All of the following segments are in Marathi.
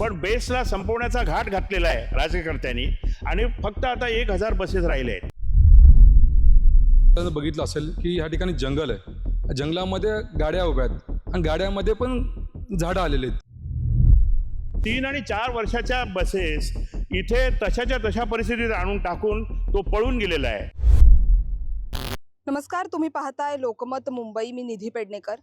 पण बेसला संपवण्याचा घाट घातलेला आहे राज्यकर्त्यांनी आणि फक्त आता एक हजार बसेस राहिले आहेत. बघितलं असेल की ह्या ठिकाणी जंगल आहे. जंगलामध्ये गाड्या उभ्या आहेत. आणि गाड्यामध्ये पण झाडं आलेली आहेत. तीन आणि चार वर्षाच्या बसेस इथे तशाच्या तशा परिस्थितीत आणून टाकून तो पळून गेलेला आहे. नमस्कार तुम्ही पाहताय लोकमत मुंबई. मी निधी पेडणेकर.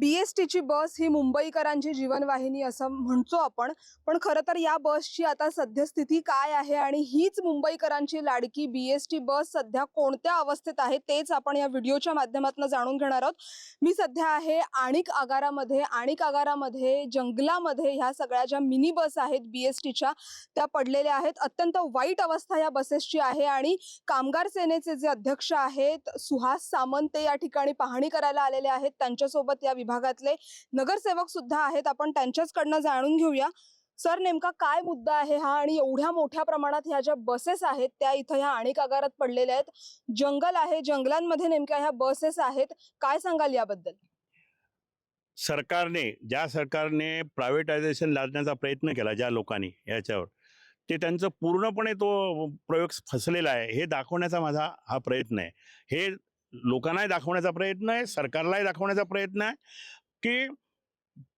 बी एस टीची बस ही मुंबईकरांची जीवनवाहिनी असं म्हणतो आपण. पण खरं तर या बसची आता सद्यस्थिती काय आहे आणि हीच मुंबईकरांची लाडकी बी एस टी बस सध्या कोणत्या अवस्थेत आहे तेच आपण या व्हिडिओच्या माध्यमातून जाणून घेणार आहोत. मी सध्या आहे आणिक आगारामध्ये आणिक आगारामध्ये जंगलामध्ये ह्या सगळ्या ज्या मिनी बस आहेत बी एस टीच्या त्या पडलेल्या आहेत. अत्यंत वाईट अवस्था या बसेसची आहे आणि कामगार सेनेचे जे अध्यक्ष आहेत सुहास सामंत ते या ठिकाणी पाहणी करायला आलेले आहेत. त्यांच्यासोबत या विभागातले नगरसेवक सुद्धा आहेत. आपण त्यांच्याचकडनं जाणून घेऊया. सर नेमका काय मुद्दा आहे हा आणि एवढ्या मोठ्या प्रमाणात ह्या ज्या बसेस आहेत त्या इथं ह्या आणि कागारात पडलेल्या आहेत. जंगल आहे. जंगलांमध्ये नेमक्या ह्या बसेस आहेत. काय सांगाल याबद्दल? सरकारने ज्या सरकारने प्रायव्हेटायझेशन लादण्याचा प्रयत्न केला ज्या लोकांनी याच्यावर ते त्यांचं पूर्णपणे तो प्रयोग फसलेला आहे. हे दाखवण्याचा माझा हा प्रयत्न आहे. हे लोकांनाही दाखवण्याचा प्रयत्न आहे सरकारलाही दाखवण्याचा प्रयत्न आहे की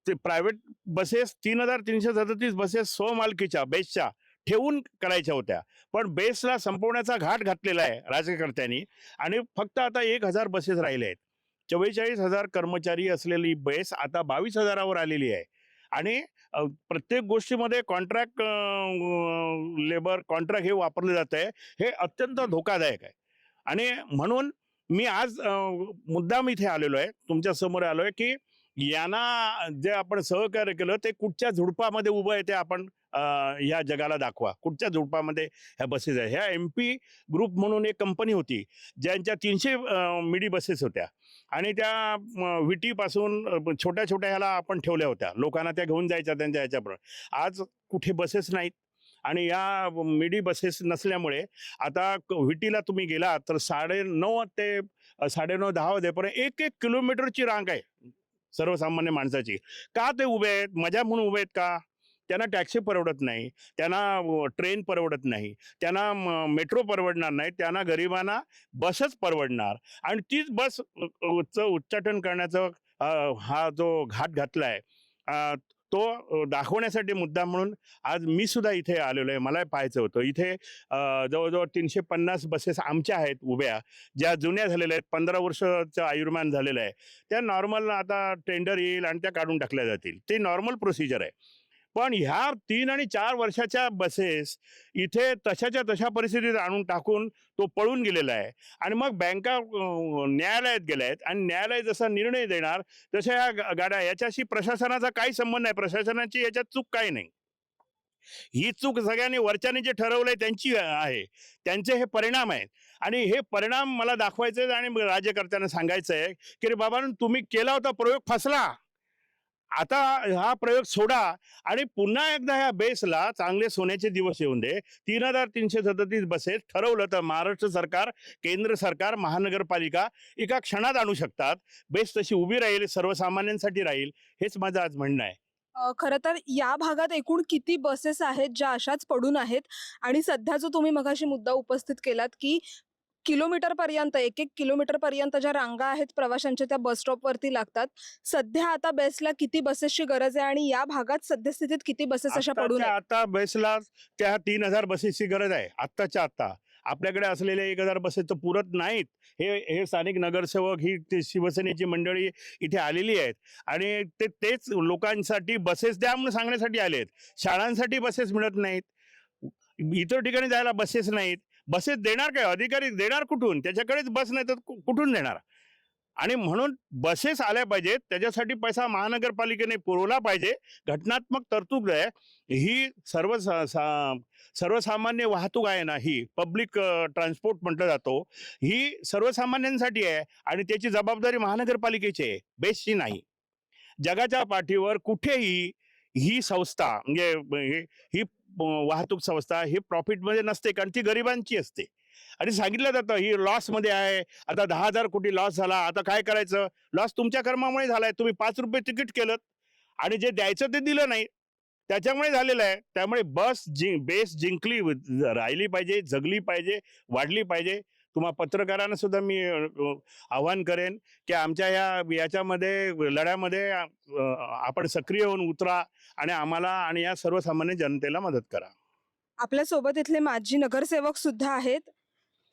ते प्रायव्हेट बसेस तीन हजार तीनशे सदतीस बसेस स्वमालकीच्या बेसच्या ठेवून करायच्या होत्या. पण बेसला संपवण्याचा घाट घातलेला आहे राज्यकर्त्यांनी आणि फक्त आता एक हजार बसेस राहिले आहेत. चव्वेचाळीस हजार कर्मचारी असलेली बेस आता बावीस हजारावर आलेली आहे. आणि प्रत्येक गोष्टीमध्ये कॉन्ट्रॅक्ट लेबर कॉन्ट्रॅक्ट हे वापरलं जात आहे. हे अत्यंत धोकादायक आहे. आणि म्हणून मी आज मुद्दाम इथे आलेलो आहे. तुमच्यासमोर आलो आहे की यांना जे आपण सहकार्य केलं ते कुठच्या झुडपामध्ये उभं आहे ते आपण ह्या जगाला दाखवा. कुठच्या झुडपामध्ये ह्या बसेस आहे ह्या एम पी ग्रुप म्हणून एक कंपनी होती ज्यांच्या तीनशे मिडी बसेस होत्या. आणि त्या विटीपासून छोट्या छोट्या ह्याला आपण ठेवल्या होत्या. लोकांना त्या घेऊन जायच्या त्यांच्या ह्याच्याप्रमाणे आज कुठे बसेस नाहीत? आणि या मिडी बसेस नसल्यामुळे आता व्हिटीला विटीला तुम्ही गेला तर साडे नऊ ते साडे साडेनऊ दहा वाजेपर्यंत एक एक किलोमीटरची रांग आहे सर्वसामान्य माणसाची. का ते उभे आहेत? मजा म्हणून उभे आहेत का? त्यांना टॅक्सी परवडत नाही त्यांना ट्रेन परवडत नाही त्यांना मेट्रो परवडणार नाही त्यांना गरिबांना बसच परवडणार. आणि तीच बस अ, उच्चाटन करण्याचा हा जो घाट घातला आहे तो दाखवण्यासाठी मुद्दा म्हणून आज मी सुद्धा इथे आलेलो आहे. मला पाहायचं होतं. इथे जवळजवळ तीनशे पन्नास बसेस आमच्या आहेत उभ्या ज्या जुन्या झालेल्या आहेत. पंधरा वर्षाचं आयुर्मान झालेलं आहे. त्या नॉर्मल आता टेंडर येईल आणि त्या काढून टाकल्या जातील. ते नॉर्मल प्रोसिजर आहे. पण ह्या तीन आणि चार वर्षाच्या बसेस इथे तशाच्या तशा परिस्थितीत आणून टाकून तो पळून गेलेला आहे. आणि मग बँका न्यायालयात गेल्या आहेत आणि न्यायालय जसा निर्णय देणार तशा ह्या गाड्या याच्याशी प्रशासनाचा काही संबंध नाही. प्रशासनाची याच्यात चूक काही नाही. ही चूक सगळ्यांनी वरच्याने जे ठरवलंय त्यांची आहे. त्यांचे हे परिणाम आहेत. आणि हे परिणाम मला दाखवायचे आणि राज्यकर्त्यांना सांगायचं आहे की रे बाबा तुम्ही केला होता प्रयोग फसला. आता हा प्रयोग सोडा आणि पुन्हा एकदा ह्या बेसला चांगले सोन्याचे दिवस येऊन दे. तीन हजार तीनशे सदतीस बसेस ठरवलं तर महाराष्ट्र सरकार केंद्र सरकार महानगरपालिका एका क्षणात आणू शकतात. बेस तशी उभी राहील सर्वसामान्यांसाठी राहील हेच माझं आज म्हणणं आहे. खर खरं तर या भागात एकूण किती बसेस आहेत ज्या अशाच पडून आहेत? आणि सध्या जो तुम्ही मगाशी मुद्दा उपस्थित केलात की किलोमीटर पर्यंत एक एक किलोमीटर पर्यंत ज्या रांगा आहेत प्रवाशांच्या त्या बस स्टॉप वरती लागतात. सध्या आता बेसला किती बसेसची गरज आहे आणि या भागात सद्यस्थितीत किती बसेस अशा पडून आहेत? आता बेसला त्या तीन हजार बसेसची गरज आहे. आत्ताच्या आत्ता आपल्याकडे असलेले एक हजार बसेस तर पुरत नाहीत. हे हे स्थानिक नगरसेवक ही ते शिवसेनेची मंडळी इथे आलेली आहेत. आणि ते तेच लोकांसाठी बसेस द्या म्हणून सांगण्यासाठी आले आहेत शाळांसाठी बसेस मिळत नाहीत. इतर ठिकाणी जायला बसेस नाहीत. बसेस देणार काय? अधिकारी देणार कुठून? त्याच्याकडेच बस नाही तर कुठून देणार? आणि म्हणून बसेस आल्या पाहिजेत. त्याच्यासाठी पैसा महानगरपालिकेने पुरवला पाहिजे. घटनात्मक तरतूद आहे. ही सर्व सर्वसामान्य वाहतूक आहे ना ही पब्लिक ट्रान्सपोर्ट म्हटलं जातो ही सर्वसामान्यांसाठी आहे आणि त्याची जबाबदारी महानगरपालिकेची आहे. बेसची नाही. जगाच्या पाठीवर कुठेही ही संस्था म्हणजे ही वाहतूक संस्था ही प्रॉफिटमध्ये नसते कारण ती गरिबांची असते. आणि सांगितलं जातं ही लॉसमध्ये आहे. आता दहा हजार कोटी लॉस झाला. आता काय करायचं? लॉस तुमच्या कर्मामुळे झालाय. तुम्ही पाच रुपये तिकीट केलं आणि जे द्यायचं ते दिलं नाही. त्याच्यामुळे झालेलं आहे. त्यामुळे बस जि बेस जिंकली राहिली पाहिजे जगली पाहिजे वाढली पाहिजे. तुम्हा पत्रकारांना सुद्धा मी आव्हान करेन की आमच्या या याच्यामध्ये लढ्यामध्ये आपण सक्रिय होऊन उतरा आणि आम्हाला आणि या सर्वसामान्य जनतेला मदत करा. आपल्यासोबत इथले माजी नगरसेवक सुद्धा आहेत.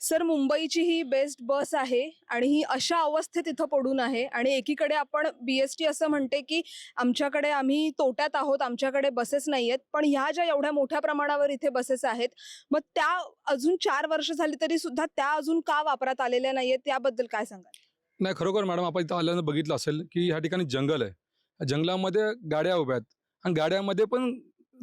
सर मुंबईची ही बेस्ट बस आहे आणि ही अशा अवस्थेत इथं पडून आहे आणि एकीकडे आपण बी एस टी असं म्हणते की आमच्याकडे आम्ही तोट्यात आहोत आमच्याकडे बसेस नाही आहेत पण ह्या ज्या एवढ्या मोठ्या प्रमाणावर इथे बसेस आहेत मग त्या अजून चार वर्ष झाली तरी सुद्धा त्या अजून का वापरात आलेल्या नाही आहेत त्याबद्दल काय सांगाल? नाही खरोखर मॅडम आपण इथं आल्यानं बघितलं असेल की ह्या ठिकाणी जंगल आहे. जंगलामध्ये गाड्या उभ्या आहेत आणि गाड्यामध्ये पण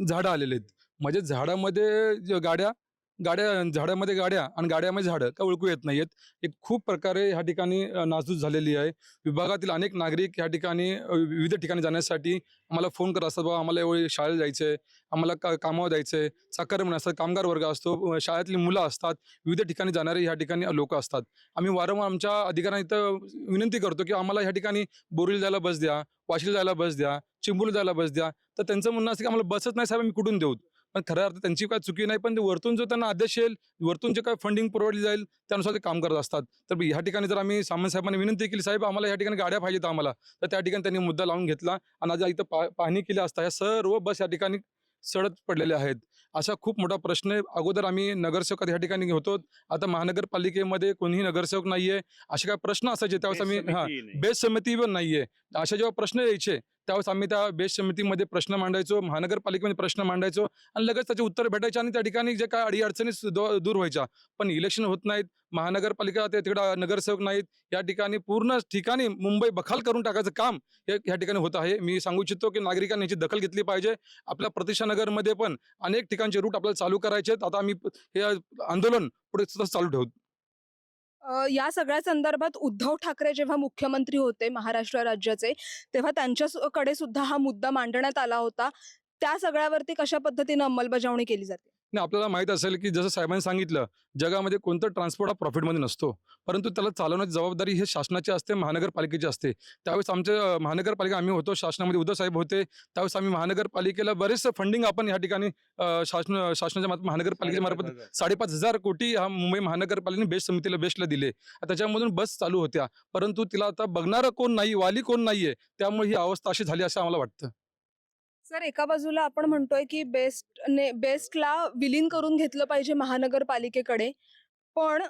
झाडं आलेले आहेत. म्हणजे झाडामध्ये गाड्या गाड्या झाडामध्ये गाड्या आणि गाड्यामध्ये झाडं त्या ओळखू येत नाहीत एक खूप प्रकारे ह्या ठिकाणी अ, नासधूस झालेली आहे. विभागातील अनेक नागरिक ह्या ठिकाणी विविध ठिकाणी जाण्यासाठी आम्हाला फोन करत असतात. बाबा आम्हाला एवढी शाळेला जायचं आहे आम्हाला का कामावर जायचं आहे चाकरमण असतात कामगार वर्ग असतो. शाळेतली मुलं असतात. विविध ठिकाणी जाणारे ह्या ठिकाणी लोक असतात. आम्ही वारंवार आमच्या अधिकाऱ्यांना इथं विनंती करतो की आम्हाला ह्या ठिकाणी बोरील जायला बस द्या वाशीला जायला बस द्या चिंबुल जायला बस द्या. तर त्यांचं म्हणणं असं की आम्हाला बसच नाही साहेब आम्ही कुठून देऊ? पण खऱ्या अर्थ त्यांची काय चुकी नाही पण ते वरतून जो त्यांना आदेश येईल वरतून जे काय फंडिंग पुरवली जाईल त्यानुसार ते काम करत असतात. तर ह्या ठिकाणी जर आम्ही सामंत साहेबांनी विनंती केली साहेब आम्हाला ह्या ठिकाणी गाड्या पाहिजेत आम्हाला. तर त्या ठिकाणी त्यांनी मुद्दा लावून घेतला आणि आज इथं पा पाहणी केली असता ह्या सर्व बस या ठिकाणी सडत पडलेल्या आहेत. असा खूप मोठा प्रश्न आहे. अगोदर आम्ही नगरसेवक ह्या ठिकाणी होतो. आता महानगरपालिकेमध्ये कोणीही नगरसेवक नाहीये. असे काय प्रश्न असायचे त्यावेळेस आम्ही हा. बेस्ट समिती पण नाहीये. अशा जेव्हा प्रश्न यायचे त्यावेळेस आम्ही त्या बेस्ट समितीमध्ये प्रश्न मांडायचो महानगरपालिकेमध्ये प्रश्न मांडायचो आणि लगेच त्याचे उत्तर भेटायचे आणि त्या ठिकाणी जे काय अडीअडचणी दूर व्हायच्या. पण इलेक्शन होत नाहीत महानगरपालिका ते तिकडं नगरसेवक नाहीत या ठिकाणी पूर्ण ठिकाणी मुंबई बखाल करून टाकायचं काम हे या ठिकाणी होत आहे. मी सांगू इच्छितो की नागरिकांनी याची दखल घेतली पाहिजे. आपल्या प्रतिष्ठानगरमध्ये पण अनेक ठिकाणचे रूट आपल्याला चालू करायचे आहेत. आता आम्ही हे आंदोलन पुढे सुद्धा चालू ठेवू या सगळ्या संदर्भात उद्धव ठाकरे जेव्हा मुख्यमंत्री होते महाराष्ट्र राज्याचे तेव्हा त्यांच्याकडे सुद्धा हा मुद्दा मांडण्यात आला होता. त्या सगळ्यावरती कशा पद्धतीनं अंमलबजावणी केली जाते? नाही आपल्याला माहीत असेल की जसं साहेबांनी सांगितलं जगामध्ये कोणतं ट्रान्सपोर्ट हा प्रॉफिटमध्ये नसतो. परंतु त्याला चालवण्याची जबाबदारी हे शासनाची असते महानगरपालिकेची असते. त्यावेळेस आमच्या महानगरपालिका आम्ही होतो शासनामध्ये उद्धव साहेब होते. त्यावेळेस आम्ही महानगरपालिकेला बरेचसं फंडिंग आपण या ठिकाणी शासन शासनाच्या मार्फत महानगरपालिकेच्या मार्फत साडेपाच हजार कोटी हा मुंबई महानगरपालिकेने बेस्ट समितीला बेस्टला दिले. त्याच्यामधून बस चालू होत्या. परंतु तिला आता बघणारं कोण नाही वाली कोण नाहीये त्यामुळे ही अवस्था अशी झाली असं आम्हाला वाटतं. सर एका बाजूला आपण म्हणतोय की बेस्ट ने बेस्टला विलीन करून घेतलं पाहिजे महानगरपालिकेकडे. पण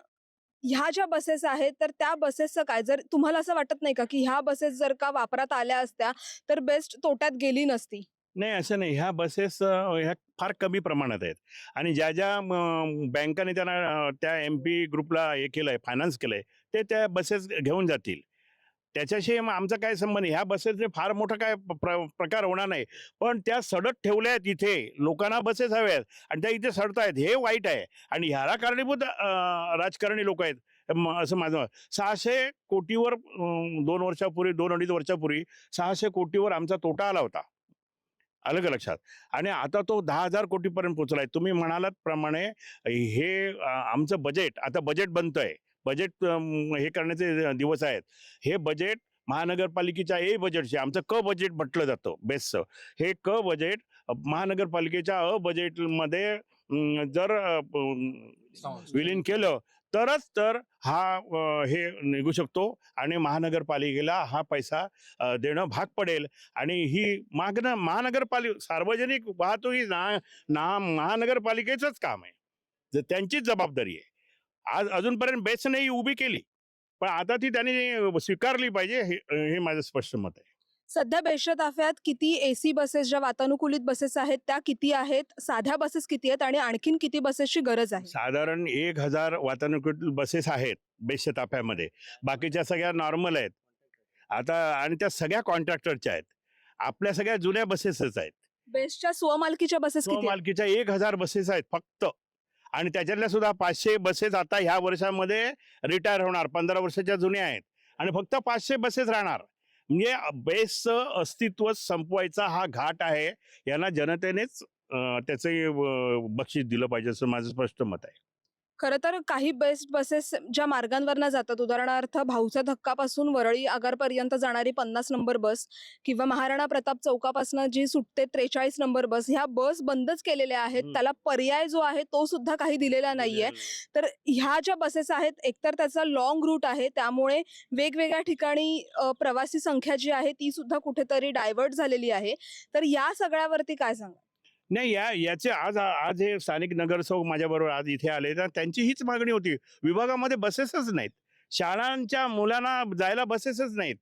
ह्या ज्या बसेस आहेत तर त्या बसेसचं काय? जर तुम्हाला असं वाटत नाही का की ह्या बसेस जर का वापरात आल्या असत्या तर बेस्ट तोट्यात गेली नसती? नाही असं नाही. ह्या बसेस ह्या फार कमी प्रमाणात आहेत. आणि ज्या ज्या बँकाने त्यांना त्या एम पी ग्रुपला हे केलं आहे फायनान्स केलं आहे ते त्या बसेस घेऊन जातील. त्याच्याशी मग आमचा काय संबंध आहे? ह्या बसेसने फार मोठं काय प्र- प्रकार होणार नाही. पण त्या सडत ठेवल्या आहेत इथे. लोकांना बसेस हव्यात आणि त्या इथे सडत आहेत हे वाईट आहे. आणि ह्याला कारणीभूत राजकारणी लोक आहेत. असं माझं सहाशे कोटीवर दोन वर्षापूर्वी दोन अडीच वर्षापूर्वी सहाशे कोटीवर आमचा तोटा आला होता. आलं का लक्षात? आणि आता तो दहा हजार कोटीपर्यंत पोहोचलाय. तुम्ही म्हणालात प्रमाणे हे आमचं बजेट आता बजेट बनतंय. बजेट हे करण्याचे दिवस आहेत. हे बजेट महानगरपालिकेच्या ए बजेटचे आमचं क बजेट म्हटलं जातं बेस्टचं हे क बजेट महानगरपालिकेच्या अ बजेटमध्ये जर विलीन केलं तरच तर हा हे निघू शकतो आणि महानगरपालिकेला हा पैसा देणं भाग पडेल. आणि ही मागणं महानगरपालिका सार्वजनिक वाहतूक ही ना ना महानगरपालिकेचंच काम आहे. त्यांचीच जबाबदारी आहे. आज अजूनपर्यंत बेस्ट नाही उभी केली. पण आता ती त्यांनी स्वीकारली पाहिजे हे हे माझं स्पष्ट मत आहे. सध्या बेस्ट ताफ्यात किती एसी बसेस ज्या वातानुकूलित बसेस आहेत त्या किती आहेत साध्या बसेस किती आहेत आणि आणखीन किती बसेसची गरज आहे? साधारण एक हजार वातानुकूलित बसेस आहेत बेस्ट ताफ्यामध्ये बाकीच्या सगळ्या नॉर्मल आहेत. आता आणि त्या सगळ्या कॉन्ट्रॅक्टरच्या आहेत. आपल्या सगळ्या जुन्या बसेसच आहेत. बेस्टच्या स्वमालकीच्या बसेस? मालकीच्या एक हजार बसेस आहेत फक्त. आणि त्याच्यातल्या सुद्धा पाचशे बसेस आता ह्या वर्षामध्ये रिटायर होणार. पंधरा वर्षाच्या जुन्या आहेत. आणि फक्त पाचशे बसेस राहणार. म्हणजे बेसचं अस्तित्व संपवायचा हा घाट आहे. यांना जनतेनेच त्याचे बक्षीस दिलं पाहिजे असं माझं स्पष्ट मत आहे. खरं तर काही बेस्ट बसेस ज्या मार्गांवरनं जातात उदाहरणार्थ भाऊचा धक्कापासून वरळी आगारपर्यंत जाणारी पन्नास नंबर बस किंवा महाराणा प्रताप चौकापासून जी सुटते त्रेचाळीस नंबर बस ह्या बस बंदच केलेल्या आहेत. त्याला पर्याय जो आहे तो सुद्धा काही दिलेला नाहीये. तर ह्या ज्या बसेस आहेत एकतर त्याचा लॉंग रूट आहे त्यामुळे वेगवेगळ्या ठिकाणी प्रवासी संख्या जी आहे ती सुद्धा कुठेतरी डायव्हर्ट झालेली आहे. तर या सगळ्यावरती काय सांगा नाही या याचे आज आज हे स्थानिक नगरसेवक माझ्याबरोबर आज इथे आले तर त्यांची हीच मागणी होती. विभागामध्ये बसेसच नाहीत. शाळांच्या मुलांना जायला बसेसच नाहीत.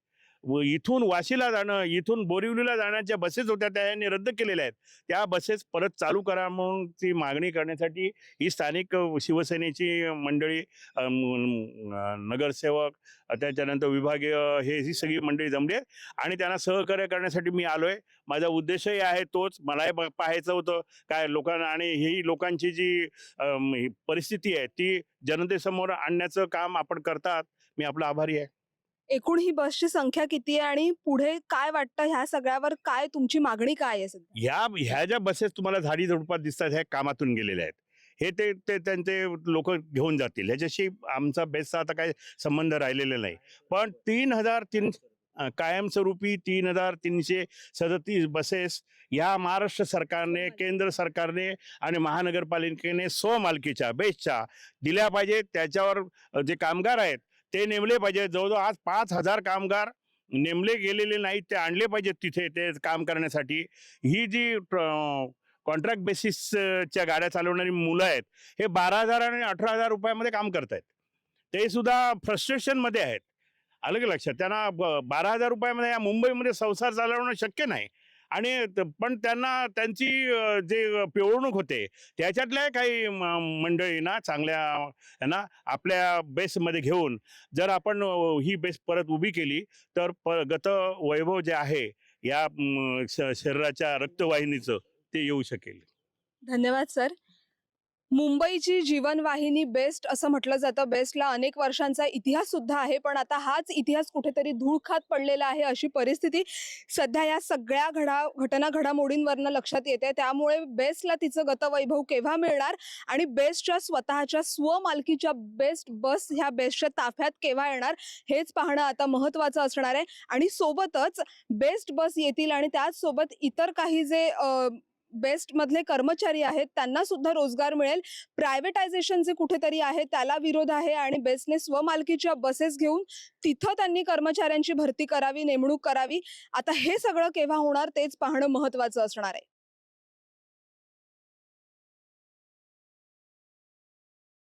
व इथून वाशीला जाणं इथून बोरिवलीला जाण्याच्या बसेस होत्या त्या यांनी रद्द केलेल्या आहेत. त्या बसेस परत चालू करा म्हणून ती मागणी करण्यासाठी ही स्थानिक शिवसेनेची मंडळी नगरसेवक त्याच्यानंतर विभागीय हे ही सगळी मंडळी जमली आहेत. आणि त्यांना सहकार्य करण्यासाठी मी आलोय. माझा उद्देशही आहे तोच. मलाही पाहायचं होतं काय लोकांना आणि ही लोकांची जी परिस्थिती आहे ती जनतेसमोर आणण्याचं काम आपण करतात. मी आपला आभारी आहे. एकूण ही बसची संख्या किती आहे आणि पुढे काय वाटतं? ह्या सगळ्यावर काय तुमची मागणी काय आहे सध्या? ह्या ह्या ज्या बसेस तुम्हाला झाडी झुडपात दिसतात ह्या कामातून गेलेल्या आहेत. हे ते ते त्यांचे लोक घेऊन जातील. ह्याच्याशी आमचा बेसचा आता काही संबंध राहिलेला नाही. पण तीन हजार तीन कायमस्वरूपी तीन हजार तीनशे सदतीस बसेस या महाराष्ट्र सरकारने केंद्र सरकारने आणि महानगरपालिकेने स्वमालकीच्या बेसच्या दिल्या पाहिजे त्याच्यावर जे कामगार आहेत ते नेमले पाहिजे. जवळजवळ आज पाच हजार कामगार नेमले गेलेले नाहीत ते आणले पाहिजेत तिथे ते काम करण्यासाठी. ही जी कॉन्ट्रॅक्ट बेसिसच्या गाड्या चालवणारी मुलं आहेत हे बारा हजार आणि अठरा हजार रुपयामध्ये काम करतायत. ते सुद्धा फ्रस्ट्रेशनमध्ये आहेत. आलं की लक्षात? त्यांना ब- बारा हजार रुपयामध्ये या मुंबईमध्ये संसार चालवणं शक्य नाही. आणि पण त्यांना त्यांची जे पिळवणूक होते त्याच्यातल्या काही मंडळींना चांगल्या यांना आपल्या बेसमध्ये घेऊन जर आपण ही बेस परत उभी केली तर प गत वैभव जे आहे या शरीराच्या रक्तवाहिनीचं ते येऊ शकेल. धन्यवाद सर. मुंबईची जीवनवाहिनी बेस्ट असं म्हटलं जातं. बेस्टला अनेक वर्षांचा इतिहास सुद्धा आहे पण आता हाच इतिहास कुठेतरी धूळ खात पडलेला आहे अशी परिस्थिती सध्या या सगळ्या घडा घटना घडामोडींवरनं लक्षात येते. त्यामुळे बेस्टला तिचं गतवैभव केव्हा मिळणार आणि बेस्टच्या स्वतःच्या स्वमालकीच्या बेस्ट बस ह्या बेस्टच्या ताफ्यात केव्हा येणार हेच पाहणं आता महत्त्वाचं असणार आहे. आणि सोबतच बेस्ट बस येतील आणि त्याचसोबत इतर काही जे बेस्ट मधले कर्मचारी आहेत त्यांना सुद्धा रोजगार मिळेल. प्रायव्हेटायझेशन जे कुठेतरी आहे त्याला विरोध आहे आणि बेस्टने स्वमालकीच्या बसेस घेऊन तिथं त्यांनी कर्मचाऱ्यांची भरती करावी नेमणूक करावी. आता हे सगळं केव्हा होणार तेच पाहणं महत्वाचं असणार आहे.